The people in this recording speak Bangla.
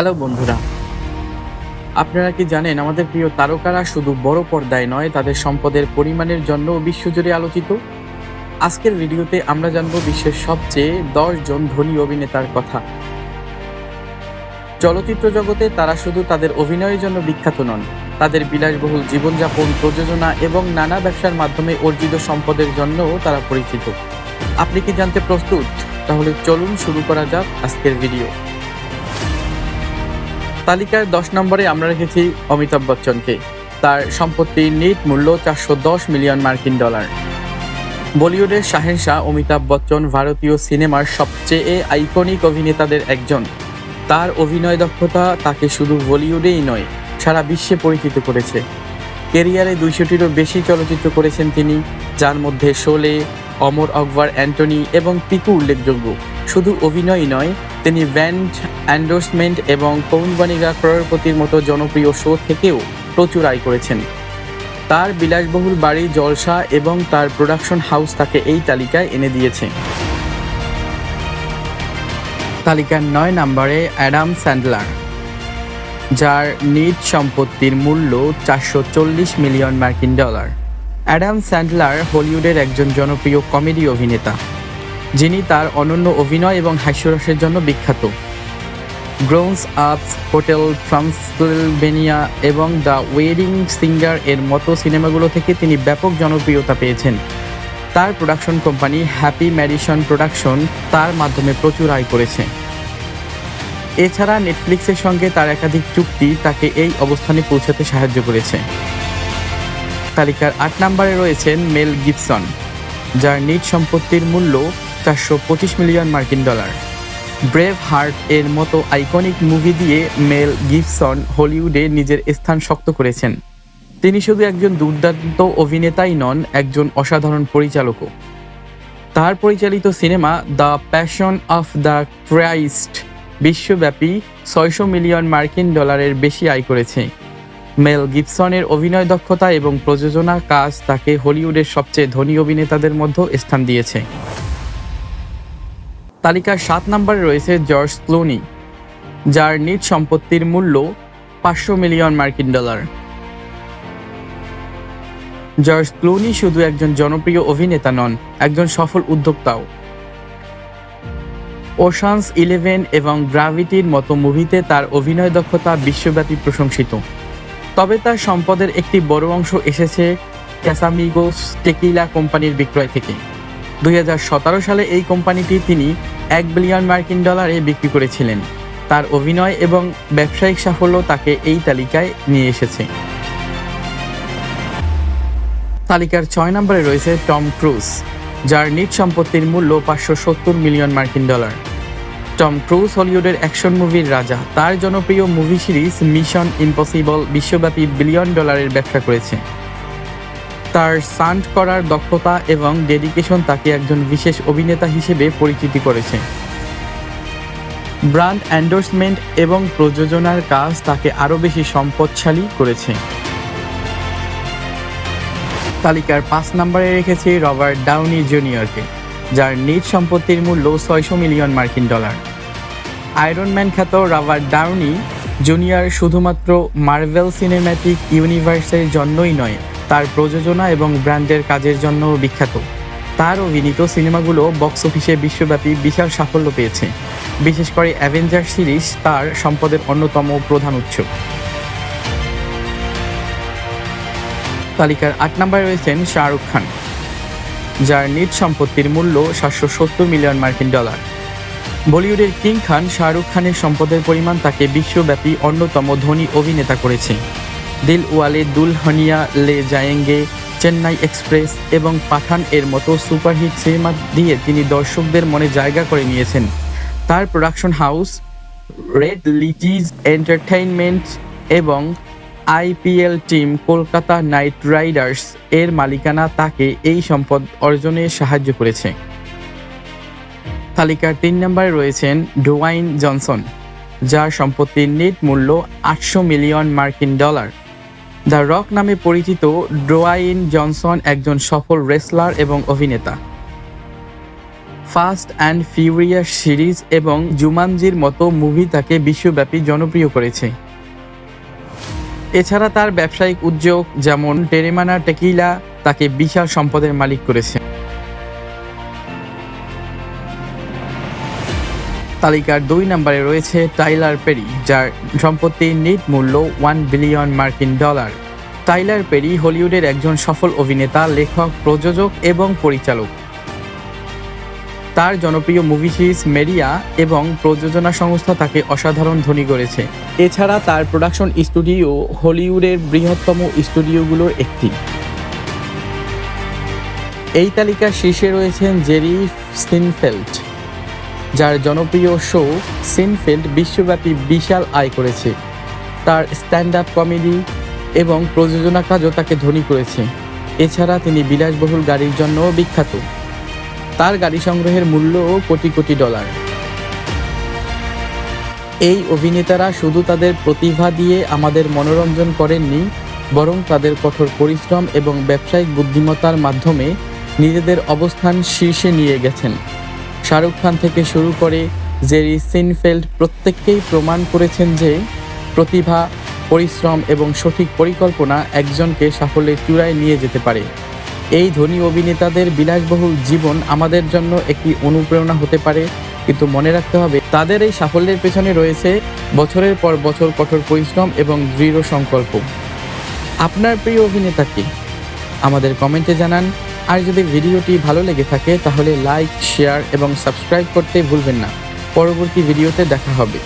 হ্যালো বন্ধুরা, আপনারা কি জানেন আমাদের প্রিয় তারকারা শুধু বড় পর্দায় নয়, তাদের সম্পদের পরিমাণের জন্য বিশ্বজুড়ে আলোচিত? আজকের ভিডিওতে আমরা জানব বিশ্বের সবচেয়ে দশ জন ধনী অভিনেতার কথা। চলচ্চিত্র জগতে তারা শুধু তাদের অভিনয়ের জন্য বিখ্যাত নন, তাদের বিলাসবহুল জীবনযাপন, প্রযোজনা এবং নানা ব্যবসার মাধ্যমে অর্জিত সম্পদের জন্যও তারা পরিচিত। আপনি কি জানতে প্রস্তুত? তাহলে চলুন শুরু করা যাক আজকের ভিডিও। তালিকার দশ নম্বরে আমরা রেখেছি অমিতাভ বচ্চনকে। তার সম্পত্তির নিট মূল্য চারশো দশ মিলিয়ন মার্কিন ডলার। বলিউডের শাহেনশাহ অমিতাভ বচ্চন ভারতীয় সিনেমার সবচেয়ে আইকনিক অভিনেতাদের একজন। তার অভিনয় দক্ষতা তাকে শুধু বলিউডেই নয়, সারা বিশ্বে পরিচিত করেছে। কেরিয়ারে দুইশোটিরও বেশি চলচ্চিত্র করেছেন তিনি, যার মধ্যে শোলে অমর আকবর অ্যান্টনি এবং পিকু উল্লেখযোগ্য। শুধু অভিনয়ই নয়, তিনি ব্যান্ড অ্যান্ডোর্সমেন্ট এবং কৌন বানিগা ক্রয়পতির মতো জনপ্রিয় শো থেকেও প্রচুর আয় করেছেন। তার বিলাসবহুল বাড়ি জলসা এবং তার প্রোডাকশন হাউস তাকে এই তালিকায় এনে দিয়েছে। তালিকার নয় নম্বরে অ্যাডাম স্যান্ডলার, যার নিট সম্পত্তির মূল্য চারশো চল্লিশ মিলিয়ন মার্কিন ডলার। অ্যাডাম স্যান্ডলার হলিউডের একজন জনপ্রিয় কমেডি অভিনেতা, যিনি তার অনন্য অভিনয় এবং হাস্যরসের জন্য বিখ্যাত। গ্রোন্স আপস হোটেল ট্রান্সলবেনিয়া এবং দ্য ওয়েডিং সিঙ্গার এর মতো সিনেমাগুলো থেকে তিনি ব্যাপক জনপ্রিয়তা পেয়েছেন। তার production company Happy Madison production তার মাধ্যমে প্রচুর আয় করেছে। এছাড়া নেটফ্লিক্সের সঙ্গে তার একাধিক চুক্তি তাকে এই অবস্থানে পৌঁছাতে সাহায্য করেছে। তালিকার আট নম্বরে রয়েছেন মেল গিবসন, যার নিট সম্পত্তির মূল্য চারশো পঁচিশ মিলিয়ন মার্কিন ডলার। ব্রেভ হার্ট এর মতো আইকনিক মুভি দিয়ে মেল গিবসন হলিউডে নিজের স্থান শক্ত করেছেন। তিনি শুধু একজন দুর্দান্ত অভিনেতাই নন, একজন অসাধারণ পরিচালকও। তার পরিচালিত cinema the Passion of the Christ বিশ্বব্যাপী ছয়শো মিলিয়ন মার্কিন ডলারের বেশি আয় করেছে। মেল গিবসনের অভিনয় দক্ষতা এবং প্রযোজনা কাজ তাকে হলিউডের সবচেয়ে ধনী অভিনেতাদের মধ্যে স্থান দিয়েছে। তালিকার সাত নম্বরে রয়েছে জর্জ ক্লুনি, যার নিজ সম্পত্তির মূল্য পাঁচশো মিলিয়ন মার্কিন ডলার। জর্জ ক্লুনি শুধু একজন জনপ্রিয় অভিনেতা নন, একজন সফল উদ্যোক্তাও। ওশানস ইলেভেন এবং গ্রাভিটির মতো মুভিতে তার অভিনয় দক্ষতা বিশ্বব্যাপী প্রশংসিত। তবে তার সম্পদের একটি বড় অংশ এসেছে ক্যাসামিগোস টেকিলা কোম্পানির বিক্রয় থেকে। দুই হাজার সতেরো সালে এই কোম্পানিটি তিনি এক বিলিয়ন মার্কিন ডলারে বিক্রি করেছিলেন। তার অভিনয় এবং ব্যবসায়িক সাফল্য তাকে এই তালিকায় নিয়ে এসেছে। তালিকার ছয় নম্বরে রয়েছে টম ক্রুজ, যার নিট সম্পত্তির মূল্য পাঁচশো সত্তর মিলিয়ন মার্কিন ডলার। টম ক্রুজ হলিউডের অ্যাকশন মুভির রাজা। তার জনপ্রিয় মুভি সিরিজ মিশন ইম্পসিবল বিশ্বব্যাপী বিলিয়ন ডলারের ব্যবসা করেছে। তার সান্ট করার দক্ষতা এবং ডেডিকেশন তাকে একজন বিশেষ অভিনেতা হিসেবে পরিচিতি করেছে। ব্র্যান্ড অ্যান্ডোর্সমেন্ট এবং প্রযোজনার কাজ তাকে আরও বেশি সম্পদশালী করেছে। তালিকার পাঁচ নম্বরে রেখেছে রবার্ট ডাউনি জুনিয়রকে, যার নিজ সম্পত্তির মূল্য ছয়শো মিলিয়ন মার্কিন ডলার। আয়রন ম্যান খ্যাত রবার্ট ডাউনি জুনিয়র শুধুমাত্র মার্ভেল সিনেম্যাটিক ইউনিভার্সের জন্যই নয়, তার প্রযোজনা এবং ব্র্যান্ডের কাজের জন্য বিখ্যাত। তার অভিনীত সিনেমাগুলো বক্স অফিসে বিশ্বব্যাপী বিশাল সাফল্য পেয়েছে। বিশেষ করে অ্যাভেঞ্জার সিরিজ তার সম্পদের অন্যতম প্রধান উৎস। তালিকার আট নম্বরে রয়েছেন শাহরুখ খান, যার নিজ সম্পত্তির মূল্য সাতশো সত্তর মিলিয়ন মার্কিন ডলার। বলিউডের কিং খান শাহরুখ খানের সম্পদের পরিমাণ তাকে বিশ্বব্যাপী অন্যতম ধনী অভিনেতা করেছে। দিল ওয়ালে দুলহনিয়া লে জায়েঙ্গে, চেন্নাই এক্সপ্রেস এবং পাঠান এর মতো সুপারহিট সিনেমা দিয়ে তিনি দর্শকদের মনে জায়গা করে নিয়েছেন। তার production house, Red Chillies Entertainment এবং IPL team Kolkata Knight Riders এর মালিকানা তাকে এই সম্পদ অর্জনে সাহায্য করেছে। তালিকার তিন নম্বরে রয়েছেন ডোয়াইন জনসন, যার সম্পত্তির নেট মূল্য আটশো মিলিয়ন মার্কিন ডলার। দ্য রক নামে পরিচিত ডোয়াইন জনসন একজন সফল রেসলার এবং অভিনেতা। ফাস্ট অ্যান্ড ফিউরিয়াস সিরিজ এবং জুমানজির মতো মুভি তাকে বিশ্বব্যাপী জনপ্রিয় করেছে। এছাড়া তার ব্যবসায়িক উদ্যোগ যেমন টেরেমানা টেকিলা তাকে বিশাল সম্পদের মালিক করেছে। তালিকার দুই নম্বরে রয়েছে টাইলার পেরি, যার সম্পত্তির নিট মূল্য ওয়ান বিলিয়ন মার্কিন ডলার টাইলার পেরি হলিউডের একজন সফল অভিনেতা, লেখক, প্রযোজক এবং পরিচালক। তার জনপ্রিয় মুভি সিরিজ মেরিয়া এবং প্রযোজনা সংস্থা তাকে অসাধারণ ধনী করেছে। এছাড়া তার প্রোডাকশন স্টুডিও হলিউডের বৃহত্তম স্টুডিওগুলোর একটি। এই তালিকার শীর্ষে রয়েছেন জেরি সিনফেল্ড। যার জনপ্রিয় শো সিনফিল্ড বিশ্বব্যাপী বিশাল আয় করেছে। তার স্ট্যান্ড আপ কমেডি এবং প্রযোজনা কাজও তাকে ধনী করেছে। এছাড়া তিনি বিলাসবহুল গাড়ির জন্যও বিখ্যাত। তার গাড়ি সংগ্রহের মূল্যও কোটি কোটি ডলার। এই অভিনেতারা শুধু তাদের প্রতিভা দিয়ে আমাদের মনোরঞ্জন করেননি, বরং তাদের কঠোর পরিশ্রম এবং ব্যবসায়িক বুদ্ধিমত্তার মাধ্যমে নিজেদের অবস্থান শীর্ষে নিয়ে গেছেন। শাহরুখ খান থেকে শুরু করে জেরি সিনফেল্ড প্রত্যেককেই প্রমাণ করেছেন যে প্রতিভা, পরিশ্রম এবং সঠিক পরিকল্পনা একজনকে সাফল্যের চূড়ায় নিয়ে যেতে পারে। এই ধনী অভিনেতাদের বিলাসবহুল জীবন আমাদের জন্য একটি অনুপ্রেরণা হতে পারে, কিন্তু মনে রাখতে হবে তাদের এই সাফল্যের পেছনে রয়েছে বছরের পর বছর কঠোর পরিশ্রম এবং দৃঢ় সংকল্প। আপনার প্রিয় অভিনেতা কে? আমাদের কমেন্টে জানান। আর যদি ভিডিওটি ভালো লেগে থাকে, তাহলে লাইক শেয়ার এবং সাবস্ক্রাইব করতে ভুলবেন না। পরবর্তী ভিডিওতে দেখা হবে।